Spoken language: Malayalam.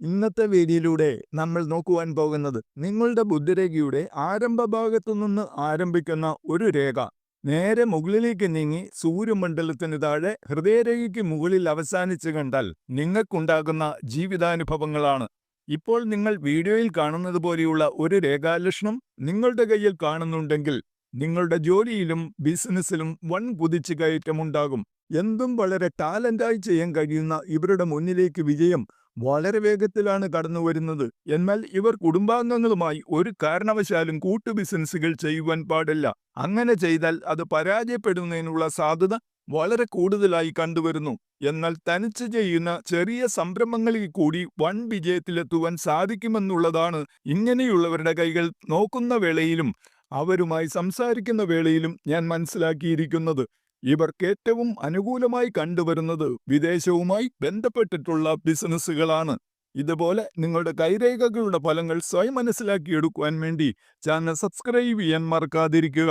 ഇന്നത്തെ വീഡിയോയിലൂടെ നമ്മൾ നോക്കുവാൻ പോകുന്നത് നിങ്ങളുടെ ബുദ്ധിരേഖയുടെ ആരംഭ ഭാഗത്തു നിന്ന് ആരംഭിക്കുന്ന ഒരു രേഖ. നേരെ മുകളിലേക്ക് നീങ്ങി സൂര്യമണ്ഡലത്തിന് താഴെ ഹൃദയരേഖയ്ക്ക് മുകളിൽ അവസാനിച്ചു കണ്ടാൽ നിങ്ങൾക്കുണ്ടാകുന്ന ജീവിതാനുഭവങ്ങളാണ്. ഇപ്പോൾ നിങ്ങൾ വീഡിയോയിൽ കാണുന്നത് പോലെയുള്ള ഒരു രേഖാലക്ഷണം നിങ്ങളുടെ കയ്യിൽ കാണുന്നുണ്ടെങ്കിൽ നിങ്ങളുടെ ജോലിയിലും ബിസിനസ്സിലും വൻ കുതിച്ചു കയറ്റമുണ്ടാകും. എന്തും വളരെ ടാലന്റായി ചെയ്യാൻ കഴിയുന്ന ഇവരുടെ മുന്നിലേക്ക് വിജയം വളരെ വേഗത്തിലാണ് കടന്നു വരുന്നത്. എന്നാൽ ഇവർ കുടുംബാംഗങ്ങളുമായി ഒരു കാരണവശാലും കൂട്ടു ബിസിനസ്സുകൾ ചെയ്യുവാൻ പാടില്ല. അങ്ങനെ ചെയ്താൽ അത് പരാജയപ്പെടുന്നതിനുള്ള സാധ്യത വളരെ കൂടുതലായി കണ്ടുവരുന്നു. എന്നാൽ തനിച്ച് ചെയ്യുന്ന ചെറിയ സംരംഭങ്ങളിൽ കൂടി വൻ വിജയത്തിലെത്തുവാൻ സാധിക്കുമെന്നുള്ളതാണ് ഇങ്ങനെയുള്ളവരുടെ കൈകൾ നോക്കുന്ന വേളയിലും അവരുമായി സംസാരിക്കുന്ന വേളയിലും ഞാൻ മനസ്സിലാക്കിയിരിക്കുന്നത്. ഇവർക്ക് ഏറ്റവും അനുകൂലമായി കണ്ടുവരുന്നത് വിദേശവുമായി ബന്ധപ്പെട്ടിട്ടുള്ള ബിസിനസ്സുകളാണ്. ഇതുപോലെ നിങ്ങളുടെ കൈരേഖകളുടെ ഫലങ്ങൾ സ്വയം മനസ്സിലാക്കിയെടുക്കുവാൻ വേണ്ടി ചാനൽ സബ്സ്ക്രൈബ് ചെയ്യാൻ മറക്കാതിരിക്കുക.